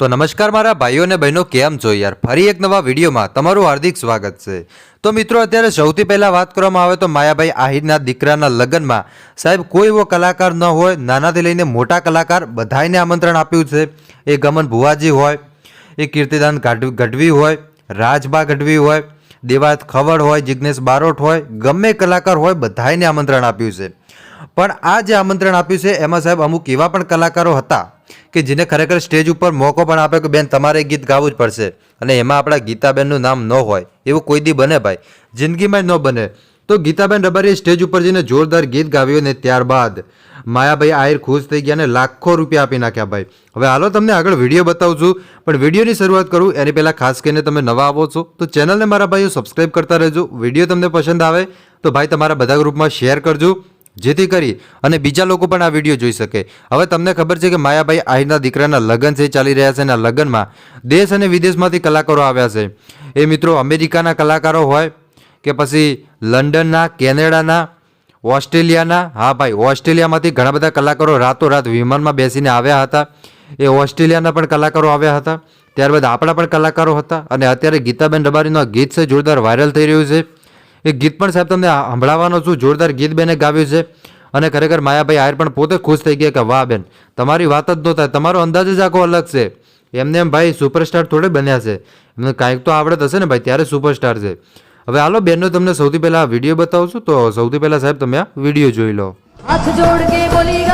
તો નમસ્કાર મારા ભાઈઓ અને બહેનો, કેમ છો યાર? ફરી એક નવા વિડીયોમાં તમારું હાર્દિક સ્વાગત છે. તો મિત્રો, અત્યારે સૌથી પહેલાં વાત કરવામાં આવે તો માયાભાઈ આહિરના દીકરાના લગ્નમાં. સાહેબ, કોઈ એવો કલાકાર ન હોય, નાનાથી લઈને મોટા કલાકાર બધાને આમંત્રણ આપ્યું છે. એ ગમન ભુવાજી હોય, એ કીર્તિદાન ગઢવી હોય રાજબા ગઢવી હોય દેવાત ખવડ હોય જિજ્ઞેશ બારોટ હોય, ગમે કલાકાર હોય બધાને આમંત્રણ આપ્યું છે. પણ આ જે આમંત્રણ આપ્યું છે, એમાં સાહેબ અમુક એવા પણ કલાકારો હતા કે જેને ખરેખર સ્ટેજ ઉપર મોકો પણ આપ્યો કે બેન, તમારે ગીત ગાવું જ પડશે. અને એમાં આપણા ગીતાબેનનું નામ ન હોય, એવું કોઈ દી બને ભાઈ. જિંદગીમાં ન બને. તો ગીતાબેન રબારીએ સ્ટેજ ઉપર જઈને જોરદાર ગીત ગાવ્યું ને ત્યારબાદ માયાભાઈ આહિર ખુશ થઈ ગયા અને લાખો રૂપિયા આપી નાખ્યા ભાઈ. હવે હાલો તમને આગળ વીડિયો બતાવું છું, પણ વિડીયોની શરૂઆત કરું, એની પહેલાં ખાસ કરીને તમે નવા આવો છો, તો ચેનલને મારા ભાઈઓ સબસ્ક્રાઈબ કરતા રહેજો. વીડિયો તમને પસંદ આવે, તો ભાઈ તમારા બધા ગ્રુપમાં શેર કરજો. જેથી કરી અને બીજા લોકો પણ આ વીડિયો જોઈ શકે. હવે તમને ખબર છે કે માયાભાઈ આહિરના દીકરાના લગ્ન છે, ચાલી રહ્યા છે અને આ લગ્નમાં દેશ અને વિદેશમાંથી કલાકારો આવ્યા છે. એ મિત્રો અમેરિકાના કલાકારો હોય કે પછી લંડનના, કેનેડાના, ઓસ્ટ્રેલિયાના, હા ભાઈ, ઓસ્ટ્રેલિયામાંથી ઘણા બધા કલાકારો રાતોરાત વિમાનમાં બેસીને આવ્યા હતા. એ ઓસ્ટ્રેલિયાના પણ કલાકારો આવ્યા હતા. ત્યારબાદ આપણા પણ કલાકારો હતા અને અત્યારે ગીતાબેન રબારીનું ગીત છે, જોરદાર વાયરલ થઈ રહ્યું છે. એ ગીત પણ સાહેબ તમને સંભળાવવાનો છું. જોરદાર ગીત બેને ગાવ્યું છે. અને ખરેખર માયાભાઈ આયર પણ પોતે ખુશ થઈ ગયા કે વાહ બેન, તમારી વાત જ નહોતા તમારો અંદાજ જ આખો અલગ છે. એમને એમ ભાઈ સુપરસ્ટાર થોડે બન્યા છે. એમને કાંઈક તો આવડત હશે ને ભાઈ, ત્યારે સુપરસ્ટાર છે. હવે હાલો બેનનો તમને સૌથી પહેલાં વીડિયો બતાવું છું. તો સૌથી પહેલાં સાહેબ તમે આ વીડિયો જોઈ લો. હાથ જોડ કે બોલી